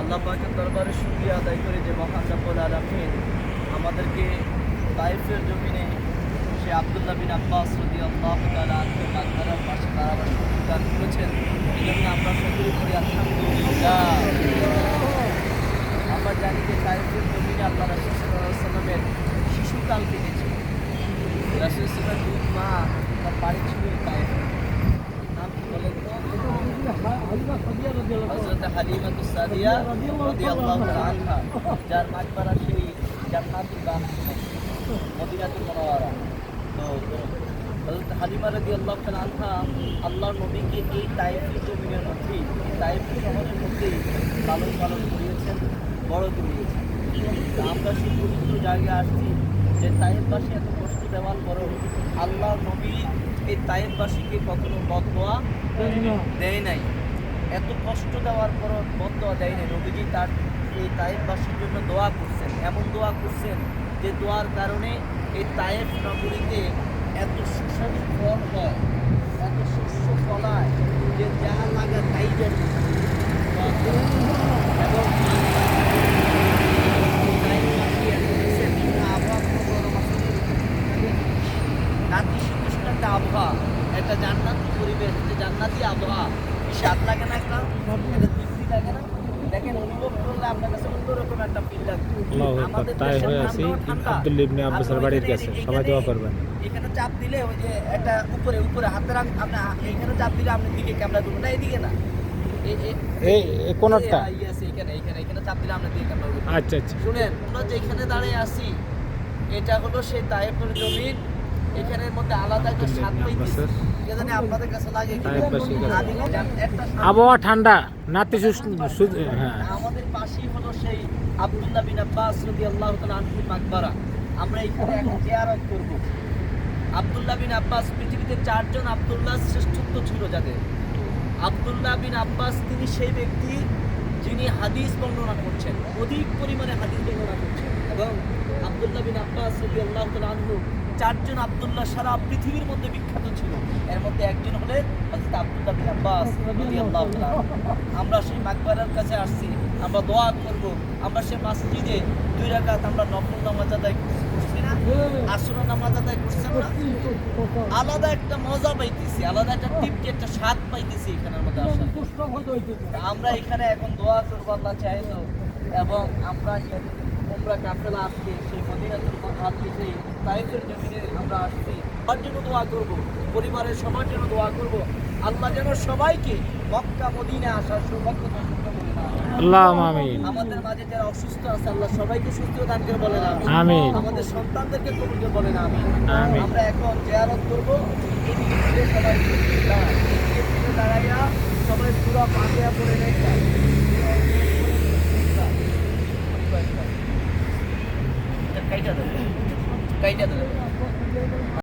আল্লাহ পাকের দরবারে শুকরিয়া আদায় করে যে মহান রাব্বুল আলামিন আমাদেরকে তাইফের জমিনে সে আব্দুল্লাহ বিন আব্বাস রাদিয়াল্লাহু তাআলা আনহু মাকবারার পাশে দাঁড়াবার দান করেছেন। এই জন্য আমরা সকলে করি আলহামদুলিল্লাহ। আমরা জানি যে তাইফের জমিনে আল্লাহ রাসূল সাল্লামের শিশুকাল কেটেছে। রাসূল দুই মা তার বাড়ি ছিল এই তাইফে নাম কি বলেন তো হালিমা সাদিয়া রাদিয়াল্লাহু তাআলা। হযরত হালিমাতু সাদিয়া রাদিয়াল্লাহু আনহা যার মাকবারা সেই জান্নাতুল বাকিতে মদিনাতুল মুনাওয়ারা। তো হযরত হালিমা রাদিয়াল্লাহু তাআলা আনহা আল্লাহর নবীকে এই তাইফের জমিনের মধ্যেই এই তাইফ শহরের মধ্যেই লালন পালন করিয়েছেন বড় করিয়েছেন। আমরা সেই পবিত্র জায়গায় আসছি যে তাইফবাসী এত কষ্ট দেওয়ার পরেও আল্লাহর নবী এই তাইফবাসীকে কখনো বদোয়া দেয় নাই। এত কষ্ট দেওয়ার পর বদয়া দেয় নাই নবীজি তার এই তায়েফবাসীর জন্য দোয়া করছেন। এমন দোয়া করছেন যে দোয়ার কারণে এই তায়েফ নগরীতে এত সুস্বাদু ফল হয়, এত শস্য ফলায় যে যা লাগা তাই জন্য এবং একটা আবহাওয়া, একটা জান্নাতি পরিবেশ, একটা জান্নাতি আবহাওয়া। স্বাদ লাগে না একটা তৃপ্তি লাগে না। দেখেন অনুভব করলে আপনার কাছে অন্যরকম একটা ফিল লাগবে আমাদের তাই হয়ে আছি আব্দুল ইবনে আব্বাসের বাড়ির কাছে। এখানে- সবাই দোয়া করবেন। এখানে চাপ দিলে ওই যে একটা উপরে উপরে আং- আপনি এখানে চাপ দিলে আপনি দিকে ক্যামেরা করবেন না এদিকে না। এই এখানে এখানে এখানে চাপ দিলে আপনি দিকে ক্যামেরা আচ্ছা আচ্ছা। শুনেন আমরা যেখানে দাঁড়িয়ে আছি এটা হলো সেই তায়েফের জমিন। এখানের মধ্যে আলাদা একটা স্বাদ পাইতেছি। জানে আপনাদের কাছে লাগে আবহাওয়া ঠান্ডা নাতি হ্যাঁ। আমাদের পাশেই হলো সেই আব্দুল্লাহ বিন আব্বাস রাদিয়াল্লাহু তাআলা আনহু মাকবারা আমরা এখানে এখন জিয়ারত করব। আব্দুল্লাহ বিন আব্বাস পৃথিবীতে চারজন আব্দুল্লাহ শ্রেষ্ঠত্ব ছিল যাদের। আব্দুল্লাহ বিন আব্বাস তিনি সেই ব্যক্তি যিনি হাদিস বর্ণনা করছেন অধিক পরিমাণে হাদিস বর্ণনা করছেন। এবং আব্দুল্লাহ বিন আব্বাস রাদিয়াল্লাহু তাআলা আনহু চারজন আবদুল্লাহ সারা পৃথিবীর মধ্যে বিখ্যাত ছিল। এর মধ্যে একজন হলেন আব্দুল্লাহ বিন আব্বাস। আমরা সেই মাকবারার কাছে আসছি। আমরা দোয়া করব। আমরা সেই মসজিদে দুই রাকাত আমরা নফল নামাজ আদায় করছি না? আসর নামাজ আদায় করছেন না? আলাদা একটা মজা পাইতেছি, আলাদা একটা তৃপ্তি, একটা স্বাদ পাইতেছি হইতেছে। তা আমরা এখানে এখন দোয়া করব, আল্লাহ চাইলো এবং আমরা তোমরা কাফেলা আজকে সেই মদিনাতুল সেই তাইফের জমিনে আমরা আসছি। সবার জন্য দোয়া করব পরিবারের সবার জন্য দোয়া করব। আল্লাহ যেন সবাইকে মক্কা মদিনা আসার সৌভাগ্য আল্লাহ আমিন। আমাদের মাঝে যারা অসুস্থ আছে আল্লাহ সবাইকে সুস্থ দান করে বলে না আমিন। আমাদের সন্তানদেরকে কবুল করে বলে না আমি আমিন। আমরা এখন জিয়ারত করব। এদিকে সবাই দাঁড়াইয়া সবাই পুরো পাতিয়া করে নেই। കയറ്റത്തില്ല